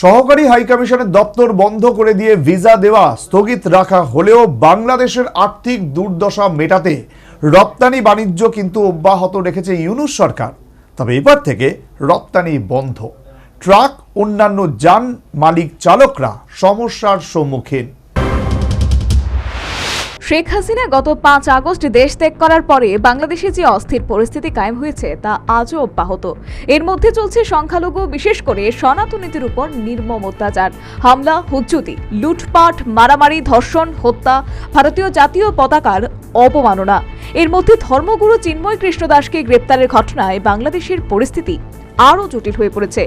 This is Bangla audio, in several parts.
সহকারী হাইকমিশনের দপ্তর বন্ধ করে দিয়ে ভিসা দেওয়া স্থগিত রাখা হলেও বাংলাদেশের আর্থিক দুর্দশা মেটাতে রপ্তানি বাণিজ্য কিন্তু অব্যাহত রেখেছে ইউনুস সরকার। তবে এবার থেকে রপ্তানি বন্ধ। ট্রাক, অন্যান্য যান মালিক চালকরা সমস্যার সম্মুখীন। শেখ হাসিনা গত পাঁচ আগস্ট দেশ ত্যাগ করার পরে বাংলাদেশে যে অস্থির পরিস্থিতি কায়েম হয়েছে, তা আজও অব্যাহত। এর মধ্যে চলছে সংখ্যালঘু, বিশেষ করে সনাতনীতির উপর নির্মম অত্যাচার, হামলা, হুজ্জুতি, লুটপাট, মারামারি, ধর্ষণ, হত্যা, ভারতীয় জাতীয় পতাকার অপমাননা এর মধ্যে ধর্মগুরু চিন্ময় কৃষ্ণদাসকে গ্রেপ্তারের ঘটনায় বাংলাদেশের পরিস্থিতি আরও জটিল হয়ে পড়েছে।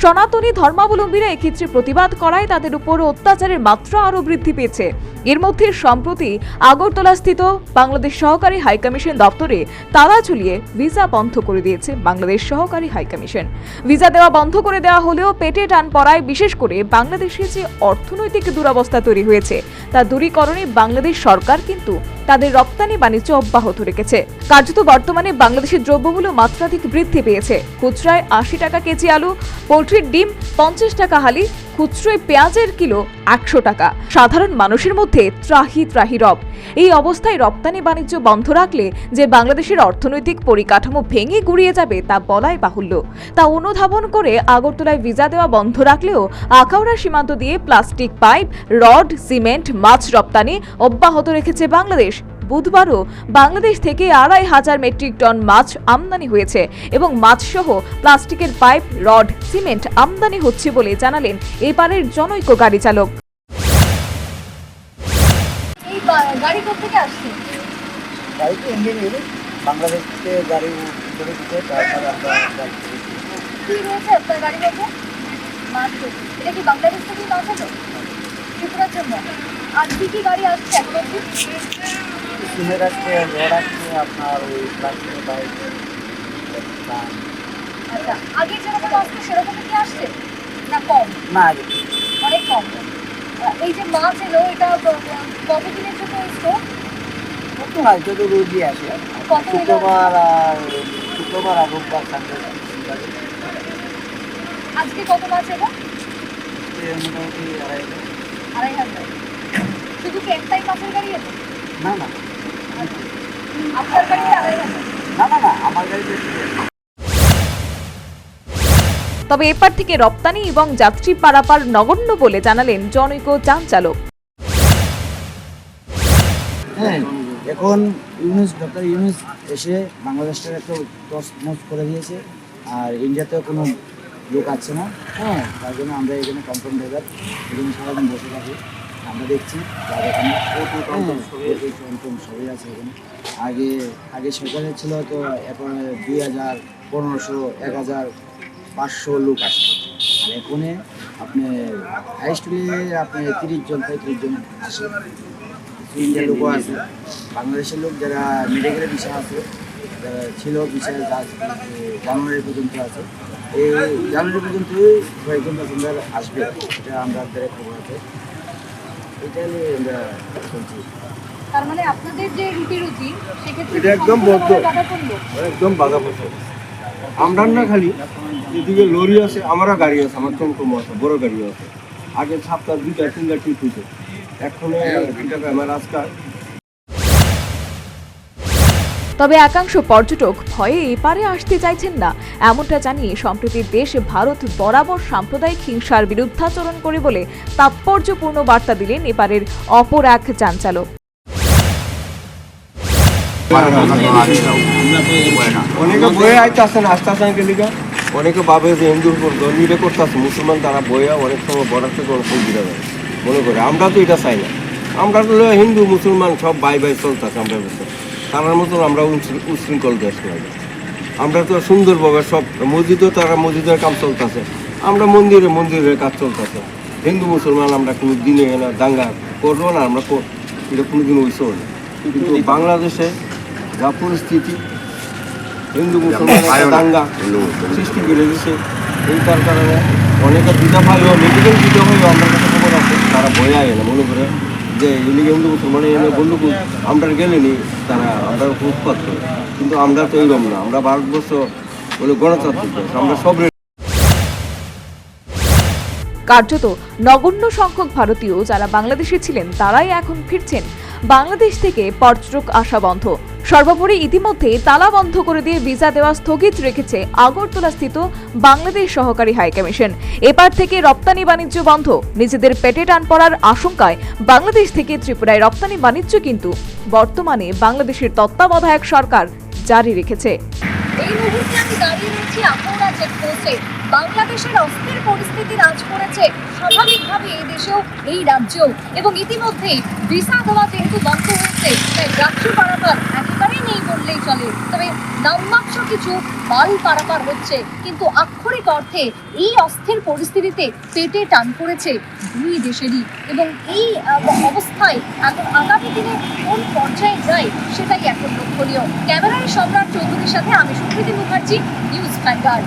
সনাতনী ধর্মাবলম্বীরা এক্ষেত্রে প্রতিবাদ করায় তাদের উপর অত্যাচারের মাত্রা আরও বৃদ্ধি পেয়েছে। এর মধ্যে সম্প্রতি আগরতলাস্থিত বাংলাদেশ সহকারী হাইকমিশন দপ্তরে তালা ঝুলিয়ে ভিসা বন্ধ করে দিয়েছে বাংলাদেশ সহকারী হাইকমিশন ভিসা দেওয়া বন্ধ করে দেওয়া হলেও পেটে টান পড়ায় বিশেষ করে বাংলাদেশে যে অর্থনৈতিক দুরবস্থা তৈরি হয়েছে, তা দূরীকরণে বাংলাদেশ সরকার কিন্তু তাদের রপ্তানি বাণিজ্য অব্যাহত রেখেছে। কার্যত বর্তমানে বাংলাদেশের দ্রব্যমূল্য মাত্রাধিক বৃদ্ধি পেয়েছে। খুচরায় আশি টাকা কেজি আলু, পোলট্রির ডিম পঞ্চাশ টাকা হালি খুচরোয় পেঁয়াজের কিলো একশো টাকা। সাধারণ মানুষের মধ্যে ত্রাহি ত্রাহি রব। এই অবস্থায় রপ্তানি বাণিজ্য বন্ধ রাখলে যে বাংলাদেশের অর্থনৈতিক পরিকাঠামো ভেঙে গুড়িয়ে যাবে তা বলাই বাহুল্য। তা অনুধাবন করে আগরতলায় ভিসা দেওয়া বন্ধ রাখলেও আখাউড়া সীমান্ত দিয়ে প্লাস্টিক পাইপ, রড, সিমেন্ট, মাছ রপ্তানি অব্যাহত রেখেছে বাংলাদেশ। বুধবারও বাংলাদেশ থেকে আড়াই হাজার মেট্রিক টন মাছ আমদানি হয়েছে এবং মাছসহ প্লাস্টিকের পাইপ রড সিমেন্ট আমদানি হচ্ছে বলে জানালেন এপারের জনৈক গাড়ি চালক। গাড়ি কোথেকে আসছে? গাড়ি তো ইন্ডিয়ান এলো বাংলাদেশ থেকে গাড়ি করে দিতে তারপরে আমরা গাড়ি করে রয়েছে আপনার গাড়ির মধ্যে? মাছ এটা কি বাংলাদেশ থেকে মাছ হলো ত্রিপুরার জন্য। আর কি কি গাড়ি আসছে এখন অব্দি সিমেন্ট আসছে রড আসছে আপনার ওই প্লাস্টিকের বাইক আচ্ছা আগে যেরকম আসছে সেরকমই কি আসছে? না কম? না আগে অনেক কম। আহ, এই যে মাছ এলো এটা কতদিনের জন্য স্টোর? কত হয় যত রোজই আসে? শুক্রবার আর শুক্রবার আর রোববার সানডে আজকে কত মাছ এলো? মোটামুটি আড়াই। আড়াই হাজার। শুধু কি একটাই মাছের গাড়ি এলো? না না। আপনার গাড়িতে আড়াই হাজার না না না আমার গাড়িতে তবে এপার থেকে রপ্তানি এবং যাত্রী পারাপার নগণ্য বলে জানালেন জনৈক যান চালক। হ্যাঁ এখন ইউনুস ডক্টর ইউনুস এসে বাংলাদেশটার একটা মোজ করে দিয়েছে আর ইন্ডিয়াতেও কোনো লোক আছে না। হ্যাঁ তার জন্য আমরা এখানে কমফর্ম ড্রাইভার এখানে সারাদিন বসে থাকি। আমরা দেখছি আর এখানে টমটম সবই আছে এখানে। আগে আগে সরকারে ছিল তো এখন দুই হাজার পনেরোশো এক হাজার পাঁচশো লোক আসতো। আর এখানে আপনি হাইস্ট আপনি তিরিশ জন পঁয়ত্রিশ জন আসে ইন্ডিয়ার লোকও আছে। বাংলাদেশের লোক যারা মেডিকেলের বিষয় আছে যারা ছিল বিষয় জানুয়ারি পর্যন্ত আছে। এই জানুয়ারি পর্যন্ত কয়েকজন প্যাসেঞ্জার আসবে এটা আমরা খবর আছে। এটা নিয়ে আমরা চলছি তার মানে আপনাদের যে রুটি রুটি সেক্ষেত্রে এটা একদম বদ্ধ। একদম বাধা পড়ছে আমরা না খালি এদিকে লরি আছে আমারও গাড়ি আছে আমার টমটম আছে বড় গাড়ি আছে। আগে সপ্তাহ দুইটা তিনটা ঠিক হইতো। এখন দুইটা আমার আজকাল তবে একাংশ পর্যটক ভয়ে এপারে আসতে চাইছেন না। এমনটা জানিয়ে সম্প্রতি দেশ, ভারত বরাবর সাম্প্রদায়িক হিংসার বিরুদ্ধাচরণ করে বলে তাৎপর্যপূর্ণ বার্তা দিলেন এপারের অপর এক যানচালক অনেকে বয়ে আইতে আসে না আস্তে আস্তে গেলিগা অনেকে ভাবে যে গর্বিটা করতেছে, মুসলমান তারা বইয়া অনেক সময় সময় বিরা মনে করে, আমরা তো এটা চাই না। আমরা তো হিন্দু, মুসলমান সব বাই বাই চলতেছে, আমরা তারার মতন আমরা উশৃঙ্খল দেশ নয় আমরা তো সুন্দরভাবে সব মসজিদও তারা মসজিদের কাম চলতেছে। আমরা মন্দিরে মন্দিরের কাজ চলতেছে। হিন্দু মুসলমান আমরা কোনো দিনে না দাঙ্গা করব না আমরা এটা কোনোদিন হইছেও না। কিন্তু বাংলাদেশে যা পরিস্থিতি হিন্দু মুসলমান দাঙ্গা সৃষ্টি করে দিছে। এইটার কারণে অনেকে ভাই হোক মেডিকেল দিদা ভাই আমরা কাছে খবর আছে তারা ভয় আয় না মনে করে। যে এদিকে হিন্দু মুসলমানের এনে বন্ধু আমরা গেলেনি, তারা আমরা উৎপাদ করে। কিন্তু আমরা তো এইরকম না, আমরা ভারতবর্ষ বলে গণতান্ত্রিক আমরা সব কার্যত নগণ্য সংখ্যক ভারতীয় যারা বাংলাদেশে ছিলেন, তারাই এখন ফিরছেন। বাংলাদেশ থেকে পর্যটক আসা বন্ধ। সর্বোপরি ইতিমধ্যে তালা বন্ধ করে দিয়ে ভিসা দেওয়া স্থগিত রেখেছে আগরতলা স্থিত বাংলাদেশ সহকারী হাইকমিশন এপার থেকে রপ্তানি বাণিজ্য বন্ধ। নিজেদের পেটে টান পড়ার আশঙ্কায় বাংলাদেশ থেকে ত্রিপুরায় রপ্তানি বাণিজ্য কিন্তু বর্তমানে বাংলাদেশের তত্ত্বাবধায়ক সরকার জারি রেখেছে। এই মুহূর্তে আমি দাঁড়িয়ে রয়েছি আখাউড়া চেকপোস্টে বাংলাদেশের অস্থির পরিস্থিতি রাজ করেছে স্বাভাবিকভাবে এই দেশেও, এই রাজ্যেও। এবং ইতিমধ্যেই ভিসা দেওয়া যেহেতু বন্ধ হয়েছে। তাই রাজ্য পারাপার একেবারেই নেই বললেই চলে। তবে নামমাত্র কিছু মাল পারাপার হচ্ছে। কিন্তু আক্ষরিক অর্থে এই অস্থির পরিস্থিতিতে পেটে টান পড়েছে দুই দেশেরই। এবং এই অবস্থায় আগামী দিনে কোন পর্যায়ে যায় সেটাই এখন লক্ষণীয়। ক্যামেরায় সম্রাট চৌধুরীর সাথে আমি সুপ্রীতি মুখার্জি, নিউজ ভ্যানগার্ড।